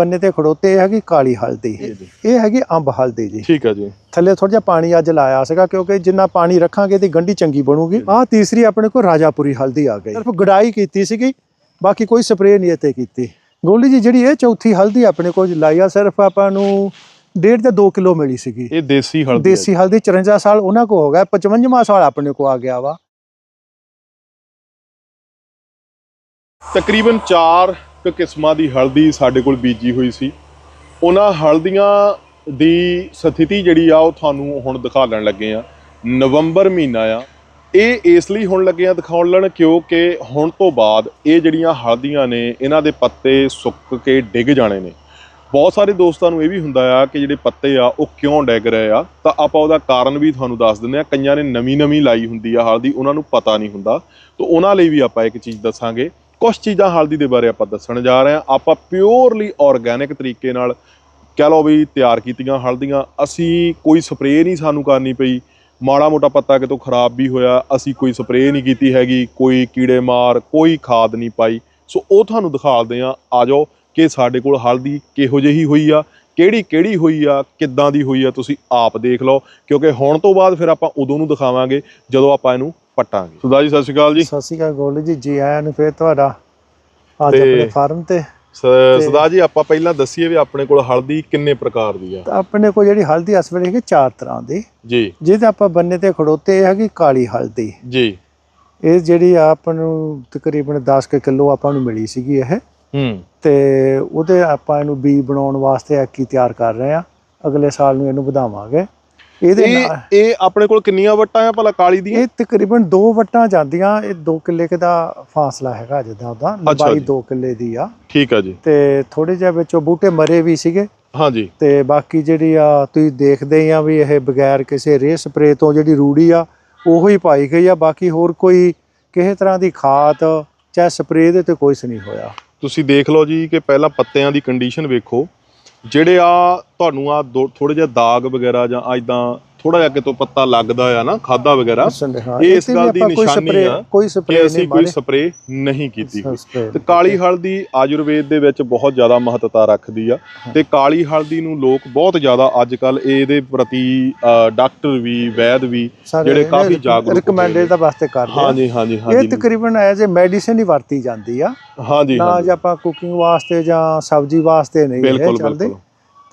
ਬੰਨੇ ਤੇ ਖੜੋਤੇ ਇਹ ਹੈਗੀ ਕਾਲੀ ਹਲਦੀ। ਇਹ ਹੈਗੀ ਅੰਬ ਹਲਦੀ ਜੀ। ਠੀਕ ਹੈ ਜੀ। ਥੱਲੇ ਥੋੜਾ ਜਿਹਾ ਪਾਣੀ ਅੱਜ ਲਾਇਆ ਸੀਗਾ ਕਿਉਂਕਿ ਜਿੰਨਾ ਪਾਣੀ ਰੱਖਾਂਗੇ ਤੇ ਗੰਢੀ ਚੰਗੀ ਬਣੂਗੀ। ਆਹ ਤੀਸਰੀ ਆਪਣੇ ਕੋਲ ਰਾਜਾਪੁਰੀ ਹਲਦੀ ਆ ਗਈ। ਸਿਰਫ ਗੜਾਈ ਕੀਤੀ ਸੀਗੀ ਬਾਕੀ ਕੋਈ ਸਪਰੇਅ ਨਹੀਂ ਇੱਥੇ ਕੀਤੀ। ਗੋਲੀ ਜੀ ਜਿਹੜੀ ਇਹ ਚੌਥੀ ਹਲਦੀ ਆਪਣੇ ਕੋਲ ਲਾਈ ਆ ਸਿਰਫ ਆਪਾਂ ਨੂੰ ਡੇਢ ਤੇ 2 ਕਿਲੋ ਮਿਲੀ ਸੀਗੀ। ਇਹ ਦੇਸੀ ਹਲਦੀ ਦੇਸੀ ਹਲਦੀ 54 ਸਾਲ ਉਹਨਾਂ ਕੋ ਹੋ ਗਿਆ 55ਵਾਂ ਸਾਲ ਆਪਣੇ ਕੋ ਆ ਗਿਆ ਵਾ। ਤਕਰੀਬਨ 4 ਕੁ ਕਿਸਮਾਂ ਦੀ ਹਲਦੀ ਸਾਡੇ ਕੋਲ ਬੀਜੀ ਹੋਈ ਸੀ। ਉਹਨਾਂ ਹਲਦੀਆਂ ਦੀ ਸਥਿਤੀ ਜਿਹੜੀ ਆ, ਉਹ ਤੁਹਾਨੂੰ ਹੁਣ ਦਿਖਾਉਣ ਲੱਗੇ ਆ। ਨਵੰਬਰ ਮਹੀਨਾ ਆ। ਇਹ ਇਸ ਲਈ ਹੁਣ ਲੱਗੇ ਆ ਦਿਖਾਉਣ ਲੈਣ ਕਿਉਂਕਿ ਹੁਣ ਤੋਂ ਬਾਅਦ ਇਹ ਜਿਹੜੀਆਂ ਹਲਦੀਆਂ ਨੇ, ਇਹਨਾਂ ਦੇ ਪੱਤੇ ਸੁੱਕ ਕੇ ਡਿੱਗ ਜਾਣੇ ਨੇ। ਬਹੁਤ ਸਾਰੇ ਦੋਸਤਾਂ ਨੂੰ ਇਹ ਵੀ ਹੁੰਦਾ ਆ ਕਿ ਜਿਹੜੇ ਪੱਤੇ ਆ, ਉਹ ਕਿਉਂ ਡਿੱਗ ਰਹੇ ਆ? ਤਾਂ ਆਪਾਂ ਉਹਦਾ ਕਾਰਨ ਵੀ ਤੁਹਾਨੂੰ ਦੱਸ ਦਿੰਦੇ ਆ। ਕਈਆਂ ਨੇ ਨਵੀਂ ਨਵੀਂ ਲਾਈ ਹੁੰਦੀ ਆ ਹਲਦੀ, ਉਹਨਾਂ ਨੂੰ ਪਤਾ ਨਹੀਂ ਹੁੰਦਾ। ਤਾਂ ਉਹਨਾਂ ਲਈ ਵੀ ਆਪਾਂ ਇੱਕ ਚੀਜ਼ ਦੱਸਾਂਗੇ। ਕੁਝ ਚੀਜ਼ਾਂ ਹਲਦੀ ਦੇ ਬਾਰੇ ਆਪਾਂ ਦੱਸਣ ਜਾ ਰਹੇ ਹਾਂ। ਆਪਾਂ ਪਿਓਰਲੀ ਆਰਗੈਨਿਕ ਤਰੀਕੇ ਨਾਲ ਕਹਿ ਲਓ ਵੀ ਤਿਆਰ ਕੀਤੀਆਂ ਹਲਦੀਆਂ। ਅਸੀਂ ਕੋਈ ਸਪਰੇਅ ਨਹੀਂ ਸਾਨੂੰ ਕਰਨੀ ਪਈ। ਮਾੜਾ ਮੋਟਾ ਪੱਤਾ ਕਿਤੋਂ ਖਰਾਬ ਵੀ ਹੋਇਆ। ਅਸੀਂ ਕੋਈ ਸਪਰੇਅ ਨਹੀਂ ਕੀਤੀ ਹੈਗੀ। ਕੋਈ ਕੀੜੇ ਮਾਰ, ਕੋਈ ਖਾਦ ਨਹੀਂ ਪਾਈ। ਸੋ ਉਹ ਤੁਹਾਨੂੰ ਦਿਖਾਲਦੇ ਆ ਆ ਜਾਓ ਕਿ ਸਾਡੇ ਕੋਲ ਹਲਦੀ ਕਿਹੋ ਜਿਹੀ ਹੋਈ ਆ, ਕਿਹੜੀ ਕਿਹੜੀ ਹੋਈ ਆ, ਕਿੱਦਾਂ ਦੀ ਹੋਈ ਆ, ਤੁਸੀਂ ਆਪ ਦੇਖ ਲਓ। ਕਿਉਂਕਿ ਹੁਣ ਤੋਂ ਬਾਅਦ ਫਿਰ ਆਪਾਂ ਉਦੋਂ ਨੂੰ ਦਿਖਾਵਾਂਗੇ, ਜਦੋਂ ਆਪਾਂ ਇਹਨੂੰ ਪੱਟਾਂਗੇ। ਸੁਦਾ ਜੀ ਸਤਿ ਸ਼੍ਰੀ ਅਕਾਲ ਜੀ। ਸਤਿ ਸ਼੍ਰੀ ਅਕਾਲ ਗੋਲੀ ਜੀ ਜੀ ਆਇਆਂ ਨੂੰ ਫੇਰ ਤੁਹਾਡਾ। ਅੱਜ ਤੇ- ਆਪਣੇ ਫਾਰਮ ਤੇ। ਸਦਾ ਜੀ ਆਪਾਂ ਪਹਿਲਾਂ ਦੱਸੀਏ ਵੀ ਆਪਣੇ ਕੋਲ ਹਲਦੀ ਕਿੰਨੇ ਪ੍ਰਕਾਰ ਦੀ ਆ? ਤਾਂ ਆਪਣੇ ਕੋਲ ਜਿਹੜੀ ਹਲਦੀ ਇਸ ਵੇਲੇ ਹੈਗੀ ਚਾਰ ਤਰ੍ਹਾਂ ਦੀ। ਜੀ। ਜਿਹਦੇ ਆਪਾਂ ਬੰਨੇ ਤੇ ਖੜੋਤੇ ਇਹ ਹੈਗੀ ਕਾਲੀ ਹਲਦੀ। ਜੀ। ਇਹ ਜਿਹੜੀ ਆਪਾਂ ਨੂੰ ਤਕਰੀਬਨ 10 ਕਿਲੋ ਆਪਾਂ ਨੂੰ ਮਿਲੀ ਸੀਗੀ ਇਹ। ਹੂੰ। ਤੇ ਉਹਦੇ ਆਪਾਂ ਇਹਨੂੰ ਬੀ ਬਣਾਉਣ ਵਾਸਤੇ ਐਕੀ ਤਿਆਰ ਕਰ ਰਹੇ ਆ। ਅਗਲੇ ਸਾਲ ਨੂੰ ਇਹਨੂੰ ਵਧਾਵਾਂਗੇ। ਇਹਦੇ ਇਹ ਨਾਲ। ਇਹ ਆਪਣੇ ਕੋਲ ਕਿੰਨੀਆਂ ਵੱਟਾਂ ਆ ਭਲਾ ਕਾਲੀ ਦੀਆਂ? ਇਹ ਤਕਰੀਬਨ 2 ਵੱਟਾਂ ਜਾਂਦੀਆਂ ਇਹ 2 ਕਿੱਲੇ ਦਾ ਫਾਸਲਾ ਹੈਗਾ ਜਿੱਦਾਂ ਉਹਦਾ ਲੰਬਾਈ ਜੀ। 2 ਕਿੱਲੇ ਦੀ ਆ। ਠੀਕ ਆ ਜੀ। ਤੇ ਥੋੜੇ ਜਿਹਾ ਵਿੱਚੋਂ ਬੂਟੇ ਮਰੇ ਵੀ ਸੀਗੇ। ਹਾਂਜੀ। ਤੇ ਬਾਕੀ ਜਿਹੜੀ ਆ ਤੁਸੀਂ ਦੇਖਦੇ ਆ ਵੀ ਇਹ ਬਗੈਰ ਕਿਸੇ ਰੇ ਸਪਰੇ ਤੋਂ ਜਿਹੜੀ ਰੂੜੀ ਆ ਉਹੋ ਹੀ ਪਾਈ ਗਈ ਆ। ਬਾਕੀ ਹੋਰ ਕੋਈ ਕਿਸੇ ਤਰ੍ਹਾਂ ਦੀ ਖਾਦ ਚਾਹੇ ਸਪਰੇ ਦੇ ਤੇ ਕੋਈ ਨਹੀਂ ਹੋਇਆ। ਤੁਸੀਂ ਦੇਖ ਲਓ ਜੀ ਕਿ ਪਹਿਲਾਂ ਪੱਤਿਆਂ ਦੀ ਕੰਡੀਸ਼ਨ ਵੇਖੋ। ਜਿਹੜੇ ਆ ਤੁਹਾਨੂੰ ਆ ਥੋੜੇ ਜਿਹਾ ਦਾਗ ਵਗੈਰਾ ਜਾਂ ਇਦਾਂ ਥੋੜਾ ਜਿਹਾ ਕਿਤੋਂ ਪੱਤਾ ਲੱਗਦਾ ਆ ਨਾ ਖਾਦਾ ਵਗੈਰਾ ਇਹ ਇਸ ਗੱਲ ਦੀ ਨਿਸ਼ਾਨੀ ਆ ਕੋਈ ਸਪਰੇ ਨਹੀਂ ਕੋਈ ਸਪਰੇ ਨਹੀਂ ਕੀਤੀ ਤੇ ਕਾਲੀ ਹਲਦੀ ਆਯੁਰਵੇਦ ਦੇ ਵਿੱਚ ਬਹੁਤ ਜ਼ਿਆਦਾ ਮਹੱਤਤਾ ਰੱਖਦੀ ਆ। ਤੇ ਕਾਲੀ ਹਲਦੀ ਨੂੰ ਲੋਕ ਬਹੁਤ ਜ਼ਿਆਦਾ ਅੱਜ ਕੱਲ ਇਹਦੇ ਪ੍ਰਤੀ ਡਾਕਟਰ ਵੀ ਵੈਦ ਵੀ ਜਿਹੜੇ ਕਾਫੀ ਜਾਗਰੂਕ ਰეკਮੈਂਡਡ ਦਾ ਵਾਸਤੇ ਕਰਦੇ ਆ। ਹਾਂਜੀ ਹਾਂਜੀ ਇਹ ਹਾਂਜੀ ਤਕਰੀਬਨ ਐਜ਼ ਅ ਮੈਡੀਸਿਨ ਹੀ ਵਰਤੀ ਜਾਂਦੀ ਆ। ਹਾਂਜੀ ਨਾ ਹਾਂਜੀ। ਜੇ ਆਪਾਂ ਕੁਕਿੰਗ ਵਾਸਤੇ ਜਾਂ ਸਬਜ਼ੀ ਵਾਸਤੇ ਨਹੀਂ ਇਹ ਚੱਲਦੇ।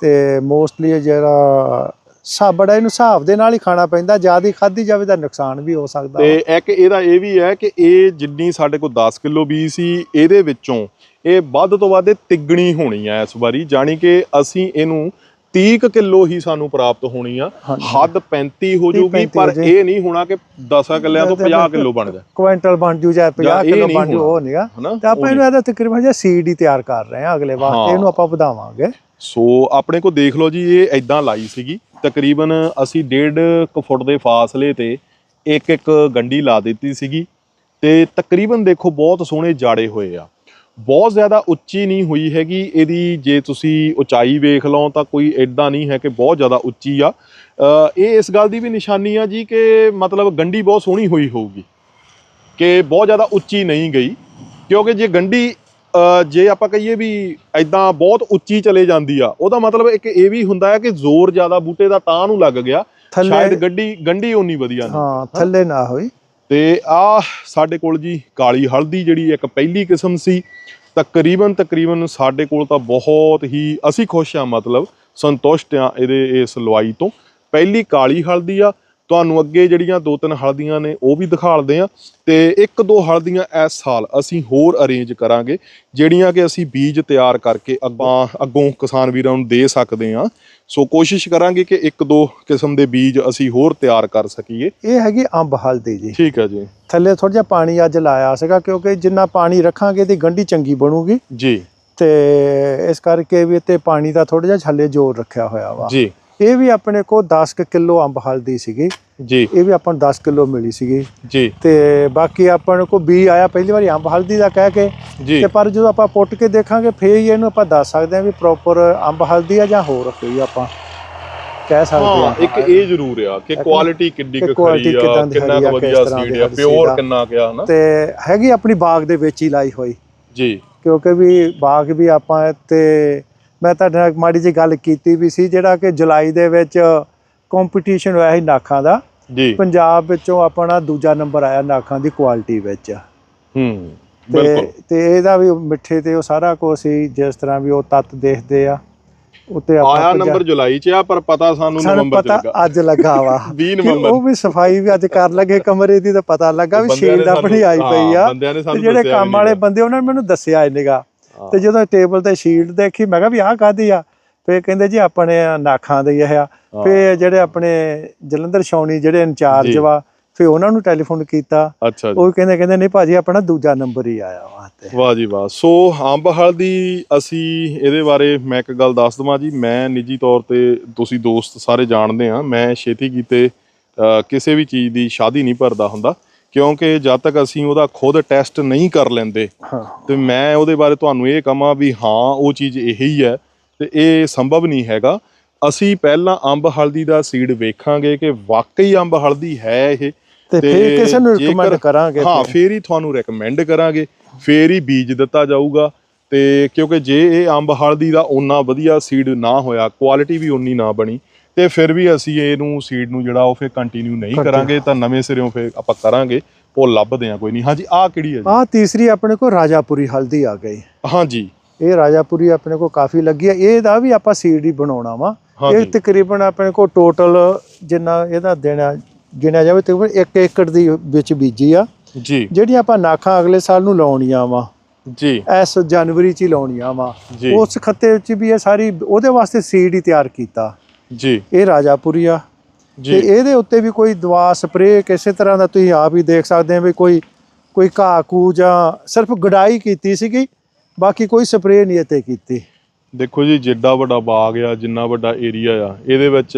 ਤੇ ਮੋਸਟਲੀ ਜਿਹੜਾ ਸਾਬੜਾ ਇਹਨੂੰ ਹਿਸਾਬ ਦੇ ਨਾਲ ਹੀ ਖਾਣਾ ਪੈਂਦਾ ਜ਼ਿਆਦਾ ਖਾਧੀ ਜਾਵੇ ਤਾਂ ਨੁਕਸਾਨ ਵੀ ਹੋ ਸਕਦਾ ਤੇ ਇੱਕ ਇਹਦਾ ਇਹ ਵੀ ਹੈ ਕਿ ਇਹ ਜਿੰਨੀ ਸਾਡੇ ਕੋਲ 10 ਕਿਲੋ ਬੀਜ ਸੀ ਇਹਦੇ ਵਿੱਚੋਂ ਇਹ ਵੱਧ ਤੋਂ ਵੱਧ ਤਿੱਗਣੀ ਹੋਣੀ ਆ ਇਸ ਵਾਰੀ ਜਾਣੀ ਕਿ ਅਸੀਂ ਇਹਨੂੰ 30 ਕਿਲੋ ਹੀ ਸਾਨੂੰ ਪ੍ਰਾਪਤ ਹੋਣੀ ਆ। ਹੱਦ 35 ਹੋ 35 ਪਰ ਹੋ। ਇਹ ਨਹੀਂ ਹੋਣਾ ਕਿ 10 ਕਿੱਲਿਆਂ ਤੋਂ 50 ਕਿਲੋ ਬਣ ਜਾ ਕੁਇੰਟਲ ਬਣ ਜੂ ਜਾਂ 50 ਜਾਂ ਇਹ ਕਿਲੋ ਬਣ ਜੂ। ਉਹ ਨਹੀਂਗਾ ਤੇ ਆਪਾਂ ਇਹਨੂੰ ਇਹਦਾ ਤਕਰੀਬਨ ਜਿਹਾ ਸੀਡ ਹੀ ਤਿਆਰ ਕਰ ਰਹੇ ਹਾਂ ਅਗਲੇ ਹਾਂ। ਵਾਸਤੇ ਇਹਨੂੰ ਆਪਾਂ ਵਧਾਵਾਂਗੇ ਸੋ ਆਪਣੇ ਕੋਲ ਦੇਖ ਲਓ ਜੀ ਇਹ ਐਦਾਂ ਲਾਈ ਸੀਗੀ ਤਕਰੀਬਨ ਅਸੀਂ 1.5 ਫੁੱਟ ਦੇ ਫਾਸਲੇ ਤੇ ਇੱਕ ਇੱਕ ਗੰਢੀ ਲਾ ਦਿੱਤੀ ਸੀਗੀ ਤੇ ਤਕਰੀਬਨ ਦੇਖੋ ਬਹੁਤ ਸੋਹਣੇ ਜਾੜੇ ਹੋਏ ਆ। ਬਹੁਤ ਜ਼ਿਆਦਾ ਉੱਚੀ ਨਹੀਂ ਹੋਈ ਹੈਗੀ, ਇਹਦੀ ਜੇ ਤੁਸੀਂ ਉਚਾਈ ਵੇਖ ਲਓ ਤਾਂ ਕੋਈ ਐਡਾ ਨਹੀਂ ਹੈ ਕਿ ਬਹੁਤ ਜ਼ਿਆਦਾ ਉੱਚੀ ਆ। ਇਹ ਇਸ ਗੱਲ ਦੀ ਵੀ ਨਿਸ਼ਾਨੀ ਆ ਜੀ ਕਿ ਮਤਲਬ ਗੰਢੀ ਬਹੁਤ ਸੋਹਣੀ ਹੋਈ ਹੋਊਗੀ, ਕਿ ਬਹੁਤ ਜ਼ਿਆਦਾ ਉੱਚੀ ਨਹੀਂ ਗਈ, ਕਿਉਂਕਿ ਜੇ ਗੰਢੀ ਜੇ ਆਪਾਂ ਕਹੀਏ ਵੀ ਐਦਾਂ ਬਹੁਤ ਉੱਚੀ ਚਲੇ ਜਾਂਦੀ ਆ ਉਹਦਾ ਮਤਲਬ ਇੱਕ ਇਹ ਵੀ ਹੁੰਦਾ ਹੈ ਕਿ ਜ਼ੋਰ ਜ਼ਿਆਦਾ ਬੂਟੇ ਦਾ ਤਾਂ ਨੂੰ ਲੱਗ ਗਿਆ ਸ਼ਾਇਦ ਗੱਡੀ ਗੰਢੀ ਓਨੀ ਵਧੀਆ ਨਹੀਂ। ਹਾਂ ਥੱਲੇ ਨਾ ਹੋਈ। ਤੇ ਆ ਸਾਡੇ ਕੋਲ ਜੀ ਕਾਲੀ ਹਲਦੀ ਜਿਹੜੀ ਇੱਕ ਪਹਿਲੀ ਕਿਸਮ ਸੀ ਤਕਰੀਬਨ ਤਕਰੀਬਨ ਸਾਡੇ ਕੋਲ ਤਾਂ ਬਹੁਤ ਹੀ ਅਸੀਂ ਖੁਸ਼ ਆ ਮਤਲਬ ਸੰਤੁਸ਼ਟ ਆ ਇਹਦੇ ਇਸ ਲਵਾਈ ਤੋਂ। ਪਹਿਲੀ ਕਾਲੀ ਹਲਦੀ ਆ ਤੁਹਾਨੂੰ ਅੱਗੇ ਜਿਹੜੀਆਂ ਦੋ ਤਿੰਨ ਹਲਦੀਆਂ ਨੇ ਉਹ ਵੀ ਦਿਖਾਲਦੇ ਆ ਤੇ ਇੱਕ ਦੋ ਹਲਦੀਆਂ ਇਸ ਸਾਲ ਅਸੀਂ ਹੋਰ ਅਰੇਂਜ ਕਰਾਂਗੇ ਜਿਹੜੀਆਂ ਕਿ ਅਸੀਂ ਬੀਜ ਤਿਆਰ ਕਰਕੇ ਅੱਗਾਂ ਅੱਗੋਂ ਕਿਸਾਨ ਵੀਰਾਂ ਨੂੰ ਦੇ ਸਕਦੇ ਆ ਸੋ ਕੋਸ਼ਿਸ਼ ਕਰਾਂਗੇ ਕਿ ਇੱਕ ਦੋ ਕਿਸਮ ਦੇ ਬੀਜ ਅਸੀਂ ਹੋਰ ਤਿਆਰ ਕਰ ਸਕੀਏ। ਇਹ ਹੈਗੀ ਅੰਬ ਹਲਦੀ ਜੀ। ਠੀਕ ਹੈ ਜੀ। ਥੱਲੇ ਥੋੜਾ ਜਿਹਾ ਪਾਣੀ ਅੱਜ ਲਾਇਆ ਸੀਗਾ ਕਿਉਂਕਿ ਜਿੰਨਾ ਪਾਣੀ ਰੱਖਾਂਗੇ ਤੇ ਗੰਢੀ ਚੰਗੀ ਬਣੂਗੀ। ਜੀ। ਤੇ ਇਸ ਕਰਕੇ ਵੀ ਤੇ ਪਾਣੀ ਦਾ ਥੋੜਾ ਜਿਹਾ ਛੱਲੇ ਜ਼ੋਰ ਰੱਖਿਆ ਹੋਇਆ ਵਾ। ਜੀ। ਇਹ ਵੀ ਆਪਣੇ ਕੋਲ 10 ਕੁ ਕਿਲੋ ਅੰਬ ਹਲਦੀ ਸੀਗੀ। ਜੀ। ਇਹ ਵੀ ਆਪਾਂ ਨੂੰ 10 ਕਿਲੋ ਮਿਲੀ ਸੀਗੀ। ਜੀ। ਤੇ ਬਾਕੀ ਆਪਾਂ ਨੂੰ ਕੋ ਬੀ ਆਇਆ ਪਹਿਲੀ ਵਾਰੀ ਅੰਬ ਹਲਦੀ ਦਾ ਕਹਿ ਕੇ। ਤੇ ਪਰ ਜਦੋਂ ਆਪਾਂ ਪੁੱਟ ਕੇ ਦੇਖਾਂਗੇ ਫੇਰ ਹੀ ਇਹਨੂੰ ਆਪਾਂ ਦੱਸ ਸਕਦੇ ਹਾਂ ਵੀ ਪ੍ਰੋਪਰ ਅੰਬ ਹਲਦੀ ਆ ਜਾਂ ਹੋਰ ਕੋਈ ਆਪਾਂ ਕਹਿ ਸਕਦੇ ਹਾਂ ਇੱਕ ਇਹ ਜ਼ਰੂਰ ਆ ਕਿ ਕੁਆਲਿਟੀ ਕਿੰਨੀ ਕਿ ਖਰੀ ਆ ਕਿੰਨਾ ਵਧੀਆ ਸੀਡ ਆ ਪਿਓਰ। ਕਿੰਨਾ ਗਿਆ ਹਨਾ? ਤੇ ਹੈਗੀ ਆਪਣੀ ਬਾਗ ਦੇ ਵਿੱਚ ਹੀ ਲਾਈ ਹੋਈ। ਜੀ। ਕਿਉਂਕਿ ਵੀ ਬਾਗ ਵੀ ਆਪਾਂ ਤੇ ਮੈਂ ਤੁਹਾਡੇ ਨਾਲ ਮਾੜੀ ਜੀ ਗੱਲ ਕੀਤੀ ਵੀ ਸੀ ਜਿਹੜਾ ਕਿ ਜੁਲਾਈ ਦੇ ਵਿੱਚ ਕੰਪੀਟੀਸ਼ਨ ਹੋਇਆ ਸੀ ਨਾਖਾਂ ਦਾ। ਜੀ। ਪੰਜਾਬ ਵਿੱਚੋਂ ਆਪਣਾ ਦੂਜਾ ਨੰਬਰ ਆਇਆ ਨਾਖਾਂ ਦੀ ਕੁਆਲਿਟੀ ਵਿੱਚ। ਹੂੰ ਤੇ ਬਿਲਕੁਲ। ਤੇ ਇਹਦਾ ਵੀ ਮਿੱਠੇ ਤੇ ਉਹ ਸਾਰਾ ਕੁਝ ਸੀ ਜਿਸ ਤਰ੍ਹਾਂ ਵੀ ਉਹ ਤੱਤ ਦੇਖਦੇ ਆ ਉੱਤੇ ਆਇਆ ਨੰਬਰ ਜੁਲਾਈ 'ਚ ਆ ਪਰ ਪਤਾ ਸਾਨੂੰ ਨਵੰਬਰ 'ਚ ਪਤਾ ਲੱਗਾ। ਅੱਜ ਲੱਗਾ ਵਾ। 20 ਕਿ ਨਵੰਬਰ। ਉਹ ਵੀ ਸਫ਼ਾਈ ਵੀ ਅੱਜ ਕਰ ਲੱਗੇ ਕਮਰੇ ਦੀ ਤਾਂ ਪਤਾ ਲੱਗਾ ਵੀ ਸ਼ੀਲਡ ਆਪਣੀ ਆਈ ਪਈ ਆ। ਜਿਹੜੇ ਕੰਮ ਵਾਲੇ। ਬੰਦੇ ਉਹਨਾਂ ਨੇ ਮੈਨੂੰ ਦੱਸਿਆ ਇਹਨੇਗਾ। ਤੇ ਜਦੋਂ ਟੇਬਲ ਤੇ ਸ਼ੀਲਡ ਦੇਖੀ ਮੈਂ ਕਿਹਾ ਵੀ ਆਹ ਕਾਦੀ ਆ? ਫੇ ਕਹਿੰਦੇ ਜੀ ਆਪਣੇ ਨਾਖਾਂ ਦੇ ਇਹ ਆ। ਫੇ ਜਿਹੜੇ ਆਪਣੇ ਜਲੰਧਰ ਛਾਉਣੀ ਜਿਹੜੇ ਇੰਚਾਰਜ। ਵਾ ਫੇ ਉਹਨਾਂ ਨੂੰ ਟੈਲੀਫੋਨ ਕੀਤਾ। ਉਹ ਕਹਿੰਦੇ ਕਹਿੰਦੇ ਨਹੀਂ ਭਾਜੀ ਆਪਣਾ ਦੂਜਾ ਨੰਬਰ ਹੀ ਆਇਆ ਵਾ ਤੇ ਵਾਹ ਜੀ ਵਾਹ। ਸੋ ਅੰਬ ਹਲਦੀ ਅਸੀਂ ਇਹਦੇ ਬਾਰੇ ਮੈਂ ਇੱਕ ਗੱਲ ਦੱਸ ਦਵਾਂ ਜੀ। ਮੈਂ ਨਿੱਜੀ ਤੌਰ ਤੇ ਤੁਸੀਂ ਦੋਸਤ ਸਾਰੇ ਜਾਣਦੇ ਆ। ਮੈਂ ਛੇਤੀ ਕੀਤੇ ਕਿਸੇ ਵੀ ਚੀਜ਼ ਦੀ ਸ਼ਾਦੀ ਨਹੀਂ ਭਰਦਾ ਹੁੰਦਾ। ਕਿਉਂਕਿ ਜਦ ਤੱਕ ਅਸੀਂ ਉਹਦਾ ਖੁਦ ਟੈਸਟ ਨਹੀਂ ਕਰ ਲੈਂਦੇ ਤੇ ਮੈਂ ਉਹਦੇ ਬਾਰੇ ਤੁਹਾਨੂੰ ਇਹ ਕਹਾਂ ਵੀ ਹਾਂ ਉਹ ਚੀਜ਼ ਇਹੀ ਹੈ ਤੇ ਇਹ ਸੰਭਵ ਨਹੀਂ ਹੈਗਾ। ਅਸੀਂ ਪਹਿਲਾਂ ਅੰਬ ਹਲਦੀ ਦਾ ਸੀਡ ਵੇਖਾਂਗੇ ਕਿ ਵਾਕਈ ਅੰਬ ਹਲਦੀ ਹੈ ਇਹ। ਤੇ ਫੇਰ ਕਿਸੇ ਨੂੰ ਰਿਕਮੈਂਡ ਕਰਾਂਗੇ ਹਾਂ ਫਿਰ। ਹੀ ਤੁਹਾਨੂੰ ਰეკਮੈਂਡ ਕਰਾਂਗੇ ਫੇਰ ਹੀ ਬੀਜ ਦਿੱਤਾ ਜਾਊਗਾ। ਤੇ ਕਿਉਂਕਿ ਜੇ ਇਹ ਅੰਬ ਹਲਦੀ ਦਾ ਓਨਾ ਵਧੀਆ ਸੀਡ ਨਾ ਹੋਇਆ ਕੁਆਲਿਟੀ ਵੀ ਓਨੀ ਨਾ ਬਣੀ ਤੇ ਫਿਰ ਵੀ ਅਸੀਂ ਇਹਨੂੰ ਸੀਡ ਨੂੰ ਜਿਹੜਾ ਉਹ ਫੇਰ ਕੰਟੀਨਿਊ ਨਹੀਂ। ਕਰਾਂਗੇ ਤਾਂ ਨਵੇਂ ਸਿਰਿਓਂ ਫੇਰ ਆਪਾਂ ਕਰਾਂਗੇ ਉਹ ਲੱਭਦੇ ਆ ਕੋਈ ਨਹੀਂ। ਹਾਂਜੀ ਆਹ ਕਿਹੜੀ ਹੈ ਜੀ? ਆਹ ਤੀਸਰੀ ਆਪਣੇ ਕੋਲ ਰਾਜਾਪੁਰੀ ਹਲਦੀ ਆ ਗਈ। ਹਾਂਜੀ। ਇਹ ਰਾਜਾਪੁਰੀ ਆਪਣੇ ਕੋਲ ਕਾਫੀ ਲੱਗੀ ਹੈ ਇਹਦਾ ਵੀ ਆਪਾਂ ਸੀਡ ਹੀ ਬਣਾਉਣਾ ਵਾ। ਇਹ ਤਕਰੀਬਨ ਆਪਣੇ ਕੋਲ ਟੋਟਲ ਜਿੰਨਾ ਇਹਦਾ ਦੇਣਾ ਗਿਣਿਆ ਜਾਵੇ ਤਕਰੀਬਨ 1 ਏਕੜ ਦੀ ਵਿੱਚ ਬੀਜੀ ਆ। ਜੀ। ਜਿਹੜੀਆਂ ਆਪਾਂ ਨਾਖਾਂ ਅਗਲੇ ਸਾਲ ਨੂੰ ਲਾਉਣੀਆਂ ਵਾ। ਜੀ। ਇਸ ਜਨਵਰੀ ਚ ਹੀ ਲਾਉਣੀਆਂ ਵਾ। ਉਸ ਖੱਤੇ ਵਿੱਚ ਵੀ ਇਹ ਸਾਰੀ ਉਹਦੇ ਵਾਸਤੇ ਸੀਡ ਹੀ ਤਿਆਰ ਕੀਤਾ। ਜੀ। ਇਹ ਰਾਜਾਪੁਰੀ ਆ। ਤੇ ਇਹਦੇ ਉੱਤੇ ਵੀ ਕੋਈ ਦਵਾ ਸਪਰੇਅ ਕਿਸੇ ਤਰ੍ਹਾਂ ਦਾ ਤੁਸੀਂ ਆਪ ਹੀ ਦੇਖ ਸਕਦੇ ਹੋ ਵੀ ਕੋਈ ਕੋਈ ਘਾਹ ਕੂ ਜਾਂ ਸਿਰਫ ਗਡਾਈ ਕੀਤੀ ਸੀਗੀ ਬਾਕੀ ਕੋਈ ਸਪਰੇਅ ਨਹੀਂ ਇੱਥੇ ਕੀਤੀ। ਦੇਖੋ ਜੀ ਜਿੱਡਾ ਵੱਡਾ ਬਾਗ ਆ ਜਿੰਨਾ ਵੱਡਾ ਏਰੀਆ ਆ ਇਹਦੇ ਵਿੱਚ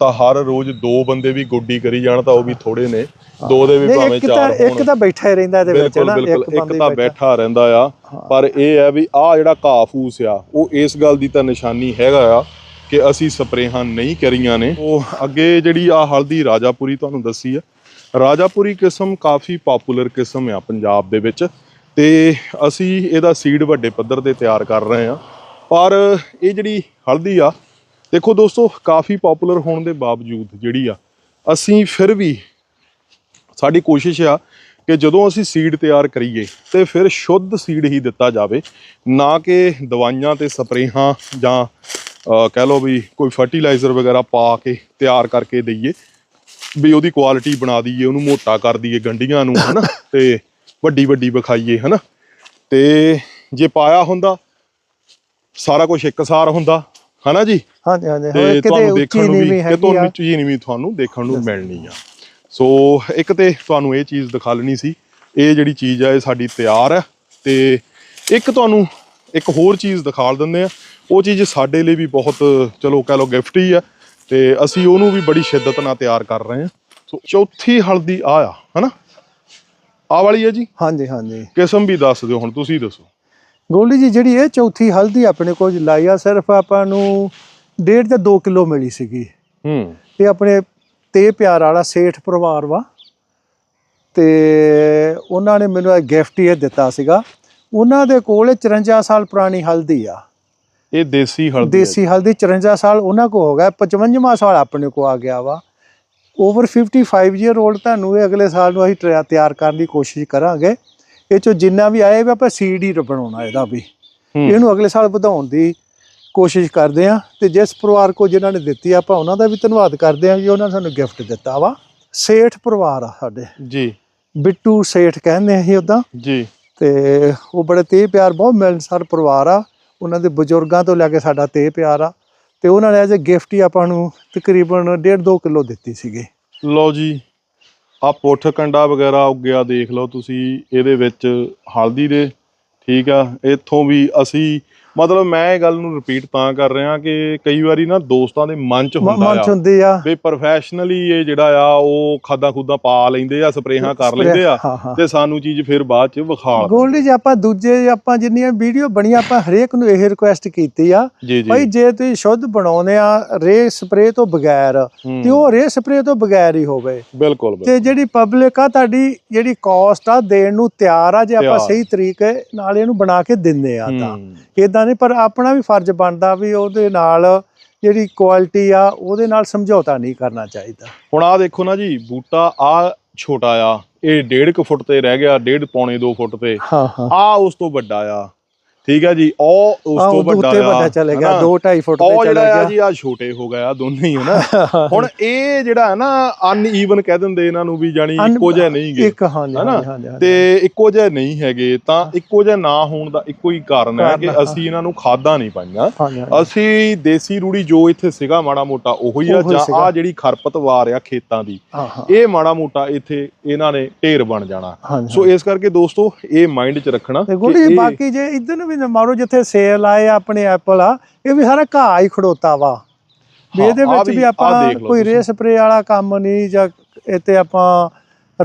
ਤਾਂ ਹਰ ਰੋਜ਼ ਦੋ ਬੰਦੇ ਵੀ ਗੁੱਡੀ ਕਰੀ ਜਾਣ ਤਾਂ ਉਹ ਵੀ ਥੋੜੇ ਨੇ। ਦੋ ਦੇ ਵੀ ਭਾਵੇਂ ਇੱਕ ਚਾਰ ਇੱਕ ਹੋਣ ਤਾਂ ਬੈਠਾ ਹੀ ਰਹਿੰਦਾ ਇਹਦੇ ਵਿੱਚ ਨਾ ਇੱਕ ਬੰਦਾ ਤਾਂ ਬੈਠਾ। ਰਹਿੰਦਾ ਆ। ਪਰ ਇਹ ਹੈ ਵੀ ਆ ਜਿਹੜਾ ਘਾਹ ਫੂਸ ਆ ਉਹ ਇਸ ਗੱਲ ਦੀ ਤਾਂ ਨਿਸ਼ਾਨੀ ਹੈਗਾ ਆ ਕਿ ਅਸੀਂ ਸਪਰੇਹਾਂ ਨਹੀਂ ਕਰੀਆਂ ਨੇ। ਉਹ ਅੱਗੇ ਜਿਹੜੀ ਆ ਹਲਦੀ ਰਾਜਾਪੁਰੀ ਤੁਹਾਨੂੰ ਦੱਸੀ ਆ। ਰਾਜਾਪੁਰੀ ਕਿਸਮ ਕਾਫੀ ਪਪੂਲਰ ਕਿਸਮ ਆ ਪੰਜਾਬ ਦੇ ਵਿੱਚ ਤੇ ਅਸੀਂ ਇਹਦਾ ਸੀਡ ਵੱਡੇ ਪੱਧਰ ਤੇ ਤਿਆਰ ਕਰ ਰਹੇ ਆ ਪਰ ਇਹ ਜਿਹੜੀ ਹਲਦੀ ਆ, ਦੇਖੋ ਦੋਸਤੋ, ਕਾਫੀ ਪਪੂਲਰ ਹੋਣ ਦੇ ਬਾਵਜੂਦ ਜਿਹੜੀ ਆ, ਅਸੀਂ ਫਿਰ ਵੀ ਸਾਡੀ ਕੋਸ਼ਿਸ਼ ਆ ਕਿ ਜਦੋਂ ਅਸੀਂ ਸੀਡ ਤਿਆਰ ਕਰੀਏ ਤੇ ਫਿਰ ਸ਼ੁੱਧ ਸੀਡ ਹੀ ਦਿੱਤਾ ਜਾਵੇ, ਨਾ ਕਿ ਦਵਾਈਆਂ ਤੇ ਸਪਰੇਹਾਂ ਜਾਂ ਕਹਿ ਲਓ ਵੀ ਕੋਈ ਫਰਟੀਲਾਈਜ਼ਰ ਵਗੈਰਾ ਪਾ ਕੇ ਤਿਆਰ ਕਰਕੇ ਦਈਏ ਵੀ ਉਹਦੀ ਕੁਆਲਿਟੀ ਬਣਾ ਦਈਏ ਉਹਨੂੰ ਮੋਟਾ ਕਰ ਦਈਏ ਗੰਡੀਆਂ ਨੂੰ ਹਨਾ? ਤੇ ਵੱਡੀ ਵੱਡੀ ਵਿਖਾਈਏ ਹਨਾ? ਤੇ ਜੇ ਪਾਇਆ ਹੁੰਦਾ ਸਾਰਾ ਕੁਝ ਇੱਕਸਾਰ ਹੁੰਦਾ ਹਨਾ ਜੀ? ਹਾਂਜੀ ਹਾਂਜੀ। ਤੇ ਤੁਹਾਨੂੰ ਦੇਖਣ ਨੂੰ ਵੀ ਹੈਗੀ ਤੁਹਾਨੂੰ ਦੇਖਣ ਨੂੰ ਮਿਲਣੀ ਆ। ਸੋ ਇੱਕ ਤੇ ਤੁਹਾਨੂੰ ਇਹ ਚੀਜ਼ ਦਿਖਾ ਲੈਣੀ ਸੀ ਇਹ ਜਿਹੜੀ ਚੀਜ਼ ਆ ਇਹ ਸਾਡੀ ਤਿਆਰ ਹੈ ਤੇ ਇੱਕ ਤੁਹਾਨੂੰ ਇੱਕ ਹੋਰ ਚੀਜ਼ ਦਿਖਾ ਦਿੰਦੇ ਆ ਉਹ ਚੀਜ਼ ਸਾਡੇ ਲਈ ਵੀ ਬਹੁਤ ਚਲੋ ਕਹਿ ਲਓ ਗਿਫਟ ਹੀ ਆ ਤੇ ਅਸੀਂ ਉਹਨੂੰ ਵੀ ਬੜੀ ਸ਼ਿੱਦਤ ਨਾਲ ਤਿਆਰ ਕਰ ਰਹੇ ਆ ਸੋ ਚੌਥੀ ਹਲਦੀ ਆ ਆ ਹਨਾ? ਆ ਵਾਲੀ ਹੈ ਜੀ? ਹਾਂਜੀ ਹਾਂਜੀ। ਕਿਸਮ ਵੀ ਦੱਸ ਦਿਓ ਹੁਣ ਤੁਸੀਂ ਦੱਸੋ। ਗੋਲਡੀ ਜੀ ਜਿਹੜੀ ਇਹ ਚੌਥੀ ਹਲਦੀ ਆਪਣੇ ਕੋਲ ਲਾਈ ਆ ਸਿਰਫ ਆਪਾਂ ਨੂੰ ਡੇਢ ਤੇ 2 ਕਿਲੋ ਮਿਲੀ ਸੀਗੀ। ਹੂੰ। ਇਹ ਆਪਣੇ ਤੇ ਪਿਆਰ ਵਾਲਾ ਸੇਠ ਪਰਿਵਾਰ ਵਾ। ਤੇ ਉਹਨਾਂ ਨੇ ਮੈਨੂੰ ਇਹ ਗਿਫਟ ਹੀ ਇਹ ਦਿੱਤਾ ਸੀਗਾ। ਉਹਨਾਂ ਦੇ ਕੋਲ ਇਹ 54 ਸਾਲ ਪੁਰਾਣੀ ਹਲਦੀ ਆ। ਇਹ ਦੇਸੀ ਹਲਦੀ ਦੇਸੀ ਹਲਦੀ 54 ਸਾਲ ਉਹਨਾਂ ਕੋ ਹੋ ਗਿਆ 55ਵਾਂ ਸਾਲ ਆਪਣੇ ਕੋ ਆ ਗਿਆ ਵਾ। ਓਵਰ 55 ਈਅਰ 올ਡ ਤੁਹਾਨੂੰ ਇਹ ਅਗਲੇ ਸਾਲ ਨੂੰ ਅਸੀਂ ਤਿਆਰ ਕਰਨ ਦੀ ਕੋਸ਼ਿਸ਼ ਕਰਾਂਗੇ। ਇਹ ਚੋਂ ਜਿੰਨਾ ਵੀ ਆਏ ਵੀ ਆਪਾਂ ਸੀਡ ਹੀ ਬਣਾਉਣਾ ਇਹਦਾ ਵੀ। ਇਹਨੂੰ ਅਗਲੇ ਸਾਲ ਵਧਾਉਣ ਦੀ ਕੋਸ਼ਿਸ਼ ਕਰਦੇ ਆ ਤੇ ਜਿਸ ਪਰਿਵਾਰ ਕੋ ਜਿਨ੍ਹਾਂ ਨੇ ਦਿੱਤੀ ਆਪਾਂ ਉਹਨਾਂ ਦਾ ਵੀ ਧੰਨਵਾਦ ਕਰਦੇ ਆ ਵੀ ਉਹਨਾਂ ਨੇ ਸਾਨੂੰ ਗਿਫਟ ਦਿੱਤਾ ਵਾ। ਸੇਠ ਪਰਿਵਾਰ ਆ ਸਾਡੇ। ਜੀ। ਬਿੱਟੂ ਸੇਠ ਕਹਿੰਦੇ ਆ ਅਸੀਂ ਉਦਾਂ ਜੀ। ਤੇ ਉਹ ਬੜੇ ਤੇਹ ਪਿਆਰ ਬਹੁਤ ਮਿਲਣਸਾਰ ਪਰਿਵਾਰ ਆ। ਉਹਨਾਂ ਦੇ ਬਜ਼ੁਰਗਾਂ ਤੋਂ ਲੈ ਕੇ ਸਾਡਾ ਤੇ ਪਿਆਰ ਆ। ਤੇ ਉਹਨਾਂ ਨੇ ਐਜ਼ ਅ ਗਿਫਟ ਹੀ ਆਪਾਂ ਨੂੰ ਤਕਰੀਬਨ 1.5 2 ਕਿਲੋ ਦਿੱਤੀ ਸੀਗੇ। ਲਓ ਜੀ ਆ ਪੁੱਠ ਕੰਡਾ ਵਗੈਰਾ ਉੱਗਿਆ ਦੇਖ ਲਓ ਤੁਸੀਂ, ਇਹਦੇ ਵਿੱਚ ਹਲਦੀ ਦੇ, ਠੀਕ ਆ, ਇੱਥੋਂ ਵੀ ਅਸੀਂ ਮਤਲਬ ਮੈਂ ਇਹ ਗੱਲ ਨੂੰ ਰਿਪੀਟ ਤਾਂ ਕਰ ਰਿਹਾ ਕਿ ਕਈ ਵਾਰੀ ਨਾ ਦੋਸਤਾਂ ਦੇ ਮਨ ਚ ਹੁੰਦਾ ਮਨ ਚ ਆ ਹੁੰਦੀ ਆ। ਵੀ ਪ੍ਰੋਫੈਸ਼ਨਲੀ ਇਹ ਜਿਹੜਾ ਆ ਉਹ ਖਾਦਾਂ ਖੁੱਦਾਂ ਪਾ ਲੈਂਦੇ ਆ ਸਪਰੇਹਾਂ ਕਰ ਲੈਂਦੇ ਆ ਤੇ ਸਾਨੂੰ ਚੀਜ਼ ਫਿਰ ਬਾਅਦ ਚ ਵਿਖਾ ਗੋਲਡੀ ਜੀ ਆਪਾਂ ਦੂਜੇ ਆਪਾਂ ਜਿੰਨੀਆਂ ਵੀਡੀਓ ਬਣੀਆਂ ਆਪਾਂ ਹਰੇਕ ਨੂੰ ਇਹ ਰਿਕੁਐਸਟ ਕੀਤੀ ਆ ਭਾਈ ਜੇ। ਤੁਸੀਂ ਸ਼ੁੱਧ ਬਣਾਉਂਦੇ ਆ ਰੇ ਸਪਰੇ ਤੋਂ ਬਗੈਰ ਤੇ ਉਹ ਰੇ ਸਪਰੇ ਤੋਂ ਬਗੈਰ ਹੀ ਹੋਵੇ। ਬਿਲਕੁਲ। ਤੇ ਜਿਹੜੀ ਪਬਲਿਕ ਆ ਤੁਹਾਡੀ ਜਿਹੜੀ ਕਾਸਟ ਆ ਦੇਣ ਨੂੰ ਤਿਆਰ ਆ ਜੇ ਆਪਾਂ। ਸਹੀ ਤਰੀਕੇ ਨਾਲ ਇਹਨੂੰ ਬਣਾ ਕੇ ਦਿੰਦੇ ਆ ਤਾਂ। ਇਦਾਂ ਨਹੀਂ ਪਰ ਆਪਣਾ ਵੀ ਫਰਜ਼ ਬਣਦਾ ਵੀ ਉਹਦੇ ਨਾਲ ਜਿਹੜੀ ਕੁਆਲਿਟੀ ਆ ਉਹਦੇ ਨਾਲ ਸਮਝੌਤਾ ਨਹੀਂ ਕਰਨਾ ਚਾਹੀਦਾ। ਹੁਣ ਆ ਦੇਖੋ ਨਾ ਜੀ ਬੂਟਾ ਆ ਛੋਟਾ ਆ ਇਹ 1.5 ਫੁੱਟ ਤੇ ਰਹਿ ਗਿਆ 1.5 ਪੌਣੇ 2 ਫੁੱਟ ਤੇ। ਹਾਂ ਹਾਂ। ਆ ਉਸ ਤੋਂ ਵੱਡਾ ਆ। ਠੀਕ ਆ ਜੀ ਉਹ ਉਸ ਤੋਂ ਵੱਡਾ ਆ ਵੱਡਾ ਚਲੇ ਗਿਆ ਹਨਾ? 2.5 ਫੁੱਟ ਉਹ ਤੇ ਚਲੇ ਜਿਹੜਾ ਆ ਗਿਆ ਜੀ ਆ ਛੋਟੇ ਹੋ ਗਿਆ ਦੋਨੇ ਹੀ ਹਨਾ ਹੁਣ ਇਹ ਜਿਹੜਾ ਹੈ ਨਾ ਅਨਈਵਨ ਕਹਿ ਦਿੰਦੇ ਇਹਨਾਂ ਨੂੰ ਵੀ ਜਾਨੀ ਇੱਕੋ ਜਿਹਾ ਨਹੀਂ ਗੇ ਇੱਕ ਹਨਾ? ਤੇ ਇੱਕੋ ਜਿਹੇ ਨਹੀਂ ਹੈਗੇ ਤਾਂ ਇੱਕੋ ਜਿਹਾ ਨਾ ਹੋਣ ਦਾ ਇੱਕੋ ਹੀ ਕਾਰਨ ਹੈ ਕਿ ਹਾਂ। ਅਸੀਂ ਇਹਨਾਂ ਨੂੰ ਖਾਦਾਂ ਨਹੀਂ ਪਾਈਆਂ। ਅਸੀਂ ਦੇਸੀ ਰੂੜੀ ਜੋ ਇੱਥੇ ਸੀਗਾ ਮਾੜਾ ਮੋਟਾ ਉਹੀ ਆ ਉਹੀ ਜਾਂ। ਆ ਜਿਹੜੀ ਖਰਪਤਵਾਰ ਆ ਖੇਤਾਂ ਦੀ ਹਾਂ ਹਾਂ ਇਹ ਮਾੜਾ ਮੋਟਾ ਇੱਥੇ ਇਹਨਾਂ ਨੇ ਢੇਰ ਬਣ ਜਾਣਾ ਸੋ ਇਸ ਕਰਕੇ ਦੋਸਤੋ ਇਹ ਮਾਈਂਡ 'ਚ ਰੱਖਣਾ ਤੇ ਬਾਕੀ ਜੇ ਇਧਰ ਨੂੰ ਵੀ ਮਾਰੋ ਜਿੱਥੇ ਸੇਲ ਆਏ ਆਪਣੇ ਐਪਲ ਆ ਇਹ ਵੀ ਸਾਰਾ ਘਾਹ ਹੀ ਖੜੋਤਾ ਵਾ। ਵੀ ਇਹਦੇ ਵਿੱਚ ਵੀ- ਆਪਾਂ ਕੋਈ। ਰੇ ਸਪਰੇ ਵਾਲਾ ਕੰਮ ਨਹੀਂ ਜਾਂ ਇੱਥੇ ਆਪਾਂ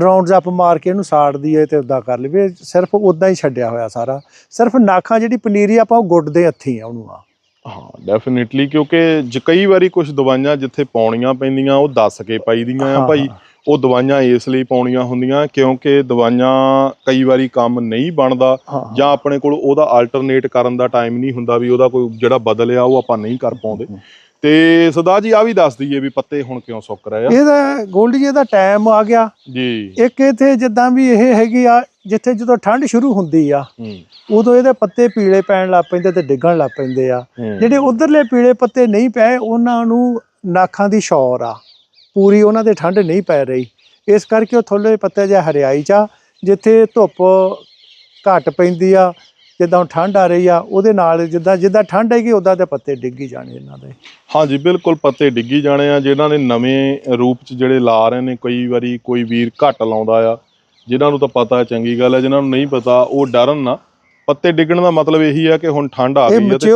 ਰਾਉਂਡਸ ਅਪ ਮਾਰ ਕੇ ਇਹਨੂੰ ਸਾੜ ਦਈਏ ਤੇ ਉਦਾਂ ਕਰ ਲਈਏ। ਸਿਰਫ ਉਦਾਂ ਹੀ ਛੱਡਿਆ ਹੋਇਆ ਸਾਰਾ। ਸਿਰਫ ਨਾਖਾਂ ਜਿਹੜੀ ਪਨੀਰੀ ਆਪਾਂ ਉਹ ਗੁੱਡ ਦੇ ਹੱਥੀ ਆ ਉਹਨੂੰ ਆ। ਹਾਂ ਡੈਫੀਨਿਟਲੀ ਕਿਉਂਕਿ ਜ ਕਈ ਵਾਰੀ ਕੁਝ ਦਵਾਈਆਂ ਜਿੱਥੇ ਪਾਉਣੀਆਂ ਪੈਂਦੀਆਂ ਉਹ ਦੱਸ ਕੇ ਪਾਈਦੀਆਂ ਆ ਭਾਈ। ਉਹ ਦਵਾਈਆਂ ਇਸ ਲਈ ਪਾਉਣੀਆਂ ਹੁੰਦੀਆਂ ਕਿਉਂਕਿ ਦਵਾਈਆਂ ਕਈ ਵਾਰੀ ਕੰਮ ਨਹੀਂ ਬਣਦਾ ਜਾਂ ਆਪਣੇ ਕੋਲ ਉਹਦਾ ਆਲਟਰਨੇਟ ਕਰਨ ਦਾ ਟਾਈਮ ਨਹੀਂ ਹੁੰਦਾ ਵੀ ਉਹਦਾ ਕੋਈ ਜਿਹੜਾ ਬਦਲ ਆ ਉਹ ਆਪਾਂ ਨਹੀਂ ਕਰ ਪਾਉਂਦੇ। ਤੇ ਸਦਾ ਜੀ ਆ ਵੀ ਦੱਸ ਦਈਏ ਵੀ ਪੱਤੇ ਹੁਣ ਕਿਉਂ ਸੁੱਕ ਰਹੇ ਆ। ਇਹਦਾ ਗੋਲਡੀ ਜੀ ਦਾ ਟਾਈਮ ਆ ਗਿਆ। ਜੀ। ਇੱਕ ਇੱਥੇ ਜਿੱਦਾਂ ਵੀ ਇਹ ਹੈਗੀ ਆ ਜਿੱਥੇ ਜਦੋਂ ਠੰਡ ਸ਼ੁਰੂ ਹੁੰਦੀ ਆ ਉਦੋਂ ਇਹਦੇ ਪੱਤੇ ਪੀਲੇ ਪੈਣ ਲੱਗ ਪੈਂਦੇ ਤੇ ਡਿੱਗਣ ਲੱਗ ਪੈਂਦੇ ਆ। ਜਿਹੜੇ ਉਧਰਲੇ ਪੀਲੇ ਪੱਤੇ ਨਹੀਂ ਪਏ ਉਹਨਾਂ ਨੂੰ ਨਾਖਾਂ ਦੀ ਸ਼ੌਰ ਆ। ਪੂਰੀ ਉਹਨਾਂ ਦੇ ਠੰਡ ਨਹੀਂ ਪੈ ਰਹੀ। ਇਸ ਕਰਕੇ ਉਹ ਥੋੜੇ ਪੱਤੇ ਜਿਹਾ ਹਰਿਆਈ ਚ ਜਿੱਥੇ ਧੁੱਪ ਘੱਟ ਪੈਂਦੀ ਆ ਜਿੱਦਾਂ ਠੰਡ ਆ ਰਹੀ ਆ ਉਹਦੇ ਨਾਲ ਜਿੱਦਾਂ ਜਿੱਦਾਂ ਠੰਡ ਹੈਗੀ ਉਦਾਂ ਦੇ ਪੱਤੇ ਡਿੱਗੀ ਜਾਣੇ ਇਹਨਾਂ ਦੇ। ਹਾਂਜੀ ਬਿਲਕੁਲ ਪੱਤੇ ਡਿੱਗੀ ਜਾਣੇ ਆ ਜਿਨ੍ਹਾਂ ਨੇ ਨਵੇਂ ਰੂਪ ਚ ਜਿਹੜੇ ਲਾ ਰਹੇ ਨੇ ਕਈ ਵਾਰੀ ਕੋਈ ਵੀਰ ਘੱਟ ਲਾਉਂਦਾ ਆ। ਜਿਨ੍ਹਾਂ ਨੂੰ ਤਾਂ ਪਤਾ ਹੈ ਚੰਗੀ ਗੱਲ ਹੈ ਜਿਨ੍ਹਾਂ ਨੂੰ ਨਹੀਂ ਪਤਾ ਉਹ ਡਰਨ ਨਾ। ਪੱਤੇ ਡਿੱਗਣ ਦਾ ਮਤਲਬ ਇਹੀ ਆ ਕਿ ਹੁਣ ਠੰਡ ਆ ਗਈ ਹੈ ਤੇ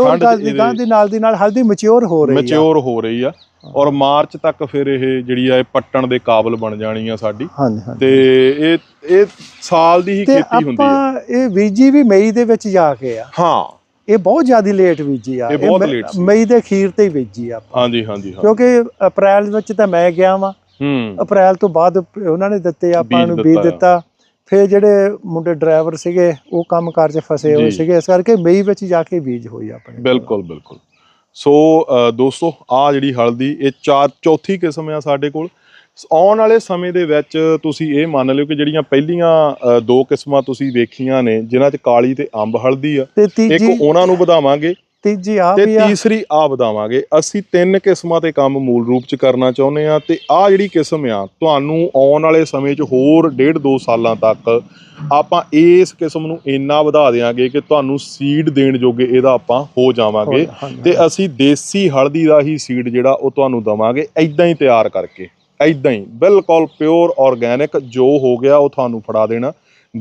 ਠੰਡ ਦੇ ਨਾਲ ਦੀ ਨਾਲ ਹਲਦੀ ਮੈਚਿਓਰ ਹੋ ਰਹੀ ਆ। ਮੈਚਿਓਰ ਹੋ ਰਹੀ ਆ। ਔਰ ਮਾਰਚ ਤੱਕ ਫਿਰ ਇਹ ਜਿਹੜੀ ਆ ਇਹ ਪੱਟਣ ਦੇ ਕਾਬਿਲ ਬਣ ਜਾਣੀ ਆ ਸਾਡੀ। ਹਾਂਜੀ ਹਾਂਜੀ। ਤੇ ਇਹ ਇਹ ਸਾਲ ਦੀ ਹੀ ਖੇਤੀ ਹੁੰਦੀ ਹੈ ਆਪਾਂ ਇਹ ਬੀਜੀ ਵੀ ਮਈ ਦੇ ਵਿੱਚ ਜਾ ਕੇ ਆ। ਹਾਂ। ਇਹ ਬਹੁਤ ਜ਼ਿਆਦਾ ਲੇਟ ਬੀਜੀ ਆ। ਇਹ ਬਹੁਤ। ਮਈ ਦੇ ਅਖੀਰ ਤੇ ਹੀ ਬੀਜੀ ਆ ਆਪਾਂ। ਹਾਂਜੀ ਹਾਂਜੀ ਹਾਂ। ਕਿਉਂਕਿ ਅਪ੍ਰੈਲ ਵਿੱਚ ਤਾਂ ਮੈਂ ਗਿਆ ਵਾਂ। ਹੂੰ। ਅਪ੍ਰੈਲ ਤੋਂ ਬਾਅਦ ਉਹਨਾਂ ਨੇ ਦਿੱਤੇ ਆਪਾਂ ਨੂੰ ਬੀਜ ਦਿੱਤਾ ਫਿਰ ਜਿਹੜੇ ਮੁੰਡੇ ਡਰਾਈਵਰ ਸੀਗੇ ਉਹ ਕੰਮ ਕਾਰ 'ਚ ਫਸੇ ਹੋਏ। ਸੀਗੇ। ਇਸ ਕਰਕੇ ਮਈ ਵਿੱਚ ਜਾ ਕੇ ਬੀਜ ਹੋਈ ਆਪਣੇ ਕੋਲ। ਬਿਲਕੁਲ ਬਿਲਕੁਲ। ਸੋ ਦੋਸਤੋ ਆ ਜਿਹੜੀ ਹਲਦੀ ਇਹ ਚਾਰ ਚੌਥੀ ਕਿਸਮ ਆ ਸਾਡੇ ਕੋਲ। ਆਉਣ ਵਾਲੇ ਸਮੇਂ ਦੇ ਵਿੱਚ ਤੁਸੀਂ ਇਹ ਮੰਨ ਲਿਓ ਕਿ ਜਿਹੜੀਆਂ ਪਹਿਲੀਆਂ ਦੋ ਕਿਸਮਾਂ ਤੁਸੀਂ ਵੇਖੀਆਂ ਨੇ ਜਿਨ੍ਹਾਂ 'ਚ ਕਾਲੀ ਤੇ ਅੰਬ ਹਲਦੀ ਆ ਇੱਕ ਉਹਨਾਂ ਨੂੰ ਵਧਾਵਾਂਗੇ। ਤੀਜੀ ਆ ਤੇ ਵੀ ਆ। ਤੀਸਰੀ ਆ ਵਧਾਵਾਂਗੇ ਅਸੀਂ ਤਿੰਨ ਕਿਸਮਾਂ ਤੇ ਕੰਮ ਮੂਲ ਰੂਪ 'ਚ ਕਰਨਾ ਚਾਹੁੰਦੇ ਆ ਤੇ ਆ ਜਿਹੜੀ ਕਿਸਮ ਆ ਤੁਹਾਨੂੰ ਆਉਣ ਵਾਲੇ ਸਮੇਂ 'ਚ ਹੋਰ ਡੇਢ ਦੋ ਸਾਲਾਂ ਤੱਕ ਆਪਾਂ ਇਸ ਕਿਸਮ ਨੂੰ ਇੰਨਾ ਵਧਾ ਦੇਾਂਗੇ ਕਿ ਤੁਹਾਨੂੰ ਸੀਡ ਦੇਣ ਜੋਗੇ ਇਹਦਾ ਆਪਾਂ ਹੋ ਜਾਵਾਂਗੇ। ਤੇ ਅਸੀਂ ਦੇਸੀ ਹਲਦੀ ਦਾ ਹੀ ਸੀਡ ਜਿਹੜਾ ਉਹ ਤੁਹਾਨੂੰ ਦਵਾਂਗੇ ਐਦਾਂ ਹੀ ਤਿਆਰ ਕਰਕੇ। ਐਦਾਂ ਹੀ ਬਿਲਕੁਲ ਪਿਓਰ ਆਰਗੈਨਿਕ ਜੋ ਹੋ ਗਿਆ ਉਹ ਤੁਹਾਨੂੰ ਫੜਾ ਦੇਣਾ।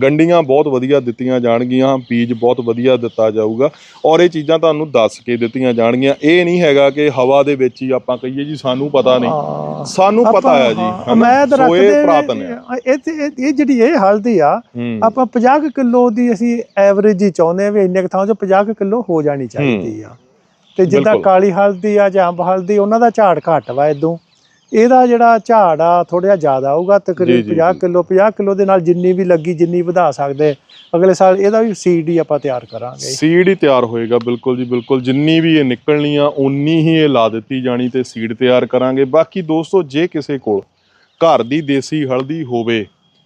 ਗੰਡੀਆਂ ਬਹੁਤ ਵਧੀਆ ਦਿੱਤੀਆਂ ਜਾਣਗੀਆਂ ਬੀਜ ਬਹੁਤ ਵਧੀਆ ਦਿੱਤਾ ਜਾਊਗਾ। ਔਰ ਇਹ ਚੀਜ਼ਾਂ ਤੁਹਾਨੂੰ ਦੱਸ ਕੇ ਦਿੱਤੀਆਂ ਜਾਣਗੀਆਂ। ਇਹ ਨਹੀਂ ਹੈਗਾ ਕਿ ਹਵਾ ਦੇ ਵਿੱਚ ਹੀ ਆਪਾਂ ਕਹੀਏ ਜੀ ਸਾਨੂੰ ਪਤਾ ਨਹੀਂ। ਸਾਨੂੰ ਪਤਾ ਹੈ ਜੀ? ਮੈਂ ਤਾਂ ਰੱਖਦੇ ਪੁਰਾਤਨ ਇਹ ਇਹ ਜਿਹੜੀ ਇਹ ਹਲਦੀ ਆ ਆਪਾਂ 50 ਕਿਲੋ ਦੀ ਅਸੀਂ ਐਵਰੇਜ ਹੀ ਚਾਹੁੰਦੇ ਆ ਵੀ ਇੰਨੇ ਥਾਂ 'ਚ 50 ਕਿਲੋ ਹੋ ਜਾਣੀ ਚਾਹੀਦੀ ਆ। ਤੇ ਜਿੱਦਾਂ। ਕਾਲੀ ਹਲਦੀ ਆ ਜਾਂ ਅੰਬ ਹਲਦੀ ਉਹਨਾਂ ਦਾ ਝਾੜ ਘੱਟ ਵਾ ਇਦੋਂ ਇਹਦਾ ਜਿਹੜਾ ਝਾੜ ਆ ਥੋੜਾ ਜਿਹਾ ਜ਼ਿਆਦਾ ਆਊਗਾ ਤਕਰੀਬਨ ਜੀ, 50 ਜੀ। ਕਿਲੋ 50 ਕਿਲੋ ਦੇ ਨਾਲ ਜਿੰਨੀ ਵੀ ਲੱਗੀ ਜਿੰਨੀ ਵਧਾ ਸਕਦੇ ਅਗਲੇ ਸਾਲ ਇਹਦਾ ਵੀ ਸੀਡ ਹੀ ਆਪਾਂ ਤਿਆਰ ਕਰਾਂਗੇ। ਸੀਡ ਹੀ ਤਿਆਰ ਹੋਏਗਾ ਬਿਲਕੁਲ ਜੀ ਬਿਲਕੁਲ। ਜਿੰਨੀ ਵੀ ਇਹ ਨਿਕਲਣੀ ਆ ਉਨੀ ਹੀ ਇਹ ਲਾ ਦਿੱਤੀ ਜਾਣੀ ਤੇ ਸੀਡ ਤਿਆਰ ਕਰਾਂਗੇ। ਬਾਕੀ ਦੋਸਤੋ ਜੇ ਕਿਸੇ ਕੋਲ ਘਰ ਦੀ ਦੇਸੀ ਹਲਦੀ ਹੋਵੇ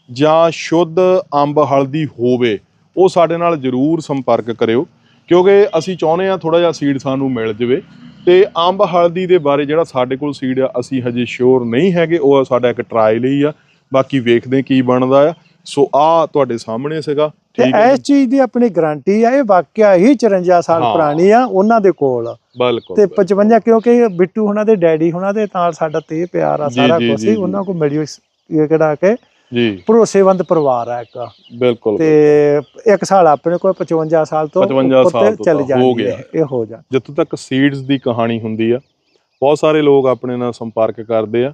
ਜਾਂ ਸ਼ੁੱਧ ਅੰਬ ਹਲਦੀ ਹੋਵੇ ਉਹ ਸਾਡੇ ਨਾਲ ਜਰੂਰ ਸੰਪਰਕ ਕਰਿਓ ਕਿਉਂਕਿ ਅਸੀਂ ਚਾਹੁੰਦੇ ਆ ਥੋੜਾ ਜਿਹਾ ਸੀਡ ਸਾਨੂੰ ਮਿਲ ਜਵੇ। ਤੇ ਅੰਬ ਹਲਦੀ ਦੇ ਬਾਰੇ ਜਿਹੜਾ ਸਾਡੇ ਕੋਲ ਸੀਡ ਆ ਅਸੀਂ ਹਜੇ ਸ਼ੋਰ ਨਹੀਂ ਹੈਗੇ ਉਹ ਸਾਡਾ ਇੱਕ ਟਰਾਇਲ ਹੀ ਆ। ਬਾਕੀ ਵੇਖਦੇ ਕੀ ਬਣਦਾ ਆ। ਸੋ ਆ ਤੁਹਾਡੇ ਸਾਹਮਣੇ ਸੀਗਾ ਠੀਕ ਹੈ ਇਸ ਚੀਜ਼ ਦੀ ਆਪਣੀ ਗਾਰੰਟੀ ਆ ਇਹ ਵਾਕਿਆ ਹੀ 54 ਸਾਲ। ਪੁਰਾਣੀ ਆ ਉਹਨਾਂ ਦੇ ਕੋਲ। ਬਿਲਕੁਲ ਤੇ 55 ਕਿਉਂਕਿ ਬਿੱਟੂ ਹੁਣਾਂ ਦੇ ਡੈਡੀ ਹੁਣਾਂ ਦੇ ਨਾਲ ਸਾਡਾ ਤੇ ਪਿਆਰ ਆ ਸਾਰਾ ਕੁਝ। ਉਹਨਾਂ ਕੋਲ ਮਿਲਿਓ ਇਹ ਕਿਹੜਾ ਕਿ ਜੀ। ਭਰੋਸੇਮੰਦ ਪਰਿਵਾਰ ਆ ਇੱਕ। ਬਿਲਕੁਲ ਤੇ ਇੱਕ ਸਾਲ ਆਪਣੇ ਕੋਲ 55 ਸਾਲ ਤੋਂ 55 ਉੱਪਰ ਸਾਲ ਤੇ ਤੋਂ ਚੱਲ ਜਾਣੀ ਹੋ। ਇਹ ਹੋ ਜਾ ਜਿੱਥੋਂ ਤੱਕ ਸੀਡਸ ਦੀ ਕਹਾਣੀ ਹੁੰਦੀ ਆ ਬਹੁਤ ਸਾਰੇ ਲੋਕ ਆਪਣੇ ਨਾਲ ਸੰਪਰਕ ਕਰਦੇ ਆ।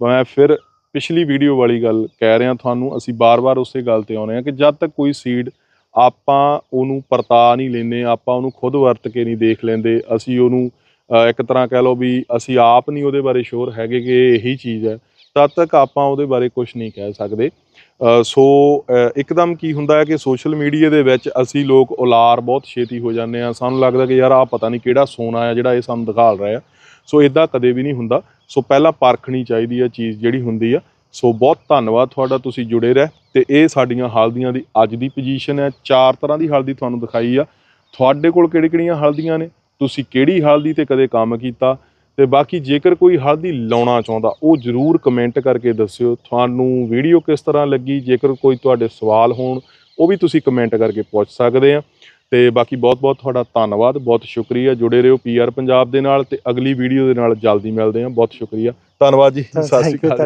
ਮੈਂ ਫਿਰ ਪਿਛਲੀ ਵੀਡੀਓ ਵਾਲੀ ਗੱਲ ਕਹਿ ਰਿਹਾ ਤੁਹਾਨੂੰ ਅਸੀਂ ਬਾਰ-ਬਾਰ ਉਸੇ ਗੱਲ ਤੇ ਆਉਨੇ ਆ ਕਿ ਜਦ ਤੱਕ ਕੋਈ ਸੀਡ ਆਪਾਂ ਉਹਨੂੰ ਪਰਤਾ ਨਹੀਂ ਲੈਂਦੇ ਆਪਾਂ ਉਹਨੂੰ ਖੁਦ ਵਰਤ ਕੇ ਨਹੀਂ ਦੇਖ ਲੈਂਦੇ ਅਸੀਂ ਉਹਨੂੰ ਇੱਕ ਤਰ੍ਹਾਂ ਕਹਿ ਲਓ ਵੀ ਅਸੀਂ ਆਪ ਨਹੀਂ ਉਹਦੇ ਬਾਰੇ ਸ਼ੋਰ ਹੈਗੇ ਕਿ ਇਹੀ ਚੀਜ਼ ਹੈ। ਤਦ ਤੱਕ ਆਪਾਂ ਉਹਦੇ ਬਾਰੇ ਕੁਝ ਨਹੀਂ ਕਹਿ ਸਕਦੇ। ਸੋ ਇੱਕਦਮ ਕੀ ਹੁੰਦਾ ਹੈ ਕਿ ਸੋਸ਼ਲ ਮੀਡੀਆ ਦੇ ਵਿੱਚ ਅਸੀਂ ਲੋਕ ਉਲਾਰ ਬਹੁਤ ਛੇਤੀ ਹੋ ਜਾਂਦੇ ਆ ਸਾਨੂੰ ਲੱਗਦਾ ਕਿ ਯਾਰ ਆ ਪਤਾ ਨਹੀਂ ਕਿਹੜਾ ਸੋਨਾ ਆ ਜਿਹੜਾ ਇਹ ਸਾਨੂੰ ਦਿਖਾਲ ਰਿਹਾ ਸੋ ਇਦਾਂ ਕਦੇ ਵੀ ਨਹੀਂ ਹੁੰਦਾ। ਸੋ ਪਹਿਲਾਂ ਪਰਖਣੀ ਚਾਹੀਦੀ ਆ ਚੀਜ਼ ਜਿਹੜੀ ਹੁੰਦੀ ਆ। ਸੋ ਬਹੁਤ ਧੰਨਵਾਦ ਤੁਹਾਡਾ, ਤੁਸੀਂ ਜੁੜੇ ਰਹਿ ਤੇ ਇਹ ਸਾਡੀਆਂ ਹਲਦੀਆਂ ਦੀ ਅੱਜ ਦੀ ਪੋਜੀਸ਼ਨ ਹੈ। ਚਾਰ ਤਰ੍ਹਾਂ ਦੀ ਹਲਦੀ ਤੁਹਾਨੂੰ ਦਿਖਾਈ ਆ। ਤੁਹਾਡੇ ਕੋਲ ਕਿਹੜੀ ਕਿਹੜੀਆਂ ਹਲਦੀਆਂ ਨੇ? ਤੁਸੀਂ ਕਿਹੜੀ ਹਲਦੀ ਤੇ ਕਦੇ ਕੰਮ ਕੀਤਾ? ਤੇ ਬਾਕੀ ਜੇਕਰ ਕੋਈ ਹਲਦੀ ਲਾਉਣਾ ਚਾਹੁੰਦਾ ਉਹ ਜਰੂਰ ਕਮੈਂਟ ਕਰਕੇ ਦੱਸਿਓ। ਤੁਹਾਨੂੰ ਵੀਡੀਓ ਕਿਸ ਤਰ੍ਹਾਂ ਲੱਗੀ? ਜੇਕਰ ਕੋਈ ਤੁਹਾਡੇ ਸਵਾਲ ਹੋਣ ਉਹ ਵੀ ਤੁਸੀਂ ਕਮੈਂਟ ਕਰਕੇ ਪੁੱਛ ਸਕਦੇ ਆ। ਤੇ ਬਾਕੀ ਬਹੁਤ ਬਹੁਤ ਤੁਹਾਡਾ ਧੰਨਵਾਦ ਬਹੁਤ ਸ਼ੁਕਰੀਆ। ਜੁੜੇ ਰਹੋ ਪੀਆਰ ਪੰਜਾਬ ਦੇ ਨਾਲ ਤੇ ਅਗਲੀ ਵੀਡੀਓ ਦੇ ਨਾਲ ਜਲਦੀ ਮਿਲਦੇ ਆ। ਬਹੁਤ ਸ਼ੁਕਰੀਆ। ਧੰਨਵਾਦ ਜੀ ਸਤਿ ਸ਼੍ਰੀ ਅਕਾਲ।